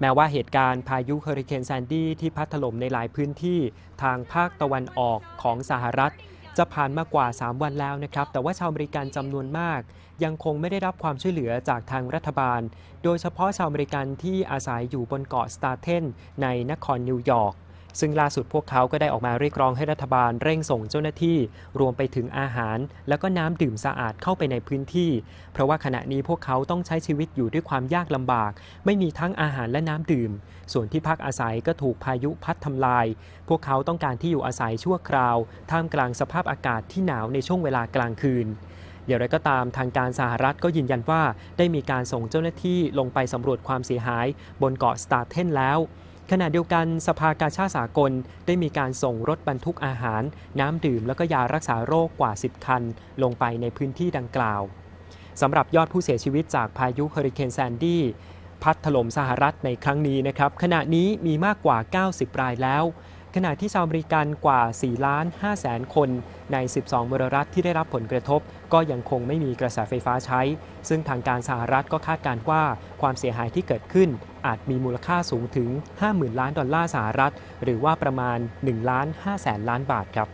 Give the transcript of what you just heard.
แม้ว่าเหตุการณ์พายุเฮอริเคนแซนดี้ที่พัดถล่มในหลายพื้นที่ทางภาคตะวันออกของสหรัฐ จะผ่านมากว่า 3 วันแล้วนะครับ แต่ว่าชาวอเมริกันจำนวนมาก ยังคงไม่ได้รับความช่วยเหลือจากทางรัฐบาล โดยเฉพาะชาวอเมริกันที่อาศัยอยู่บนเกาะสตาร์เทนในนครนิวยอร์ก ซึ่งล่าสุดพวกเขาก็ได้ออกมาเรียกร้องให้รัฐบาลเร่งส่งเจ้าหน้าที่ รวมไปถึงอาหาร แล้วก็น้ำดื่มสะอาดเข้าไปในพื้นที่ เพราะว่าขณะนี้พวกเขาต้องใช้ชีวิตอยู่ด้วยความยากลำบาก ไม่มีทั้งอาหารและน้ำดื่ม ส่วนที่พักอาศัยก็ถูกพายุพัดทำลาย พวกเขาต้องการที่อยู่อาศัยชั่วคราว ท่ามกลางสภาพอากาศที่หนาวในช่วงเวลากลางคืนอย่างไรก็ตามทางการสหรัฐก็ยืนยันว่า ได้มีการส่งเจ้าหน้าที่ลงไปสำรวจความเสียหาย บนเกาะสตาร์เทนแล้ว ขณะเดียวกันสภากาชาดสากลได้มีการส่งรถบรรทุกอาหาร น้ำดื่มและก็ยารักษาโรคกว่า 10 คัน ลงไปในพื้นที่ดังกล่าวสำหรับยอดผู้เสียชีวิตจากพายุเฮอริเคนแซนดี้พัดถล่มสหรัฐในครั้งนี้นะครับขณะนี้มีมากกว่า 90 รายแล้ว ขณะที่ชาวอเมริกันกว่า 4 ล้าน5แสนคนใน 12 มลรัฐที่ได้รับผลกระทบ ก็ยังคงไม่มีกระแสไฟฟ้าใช้ ซึ่งทางการสหรัฐก็คาดการณ์ว่าความเสียหายที่เกิดขึ้น อาจมีมูลค่าสูงถึง 50,000 ล้านดอลลาร์สหรัฐ หรือว่าประมาณ 1 ล้าน5แสนล้านบาทครับ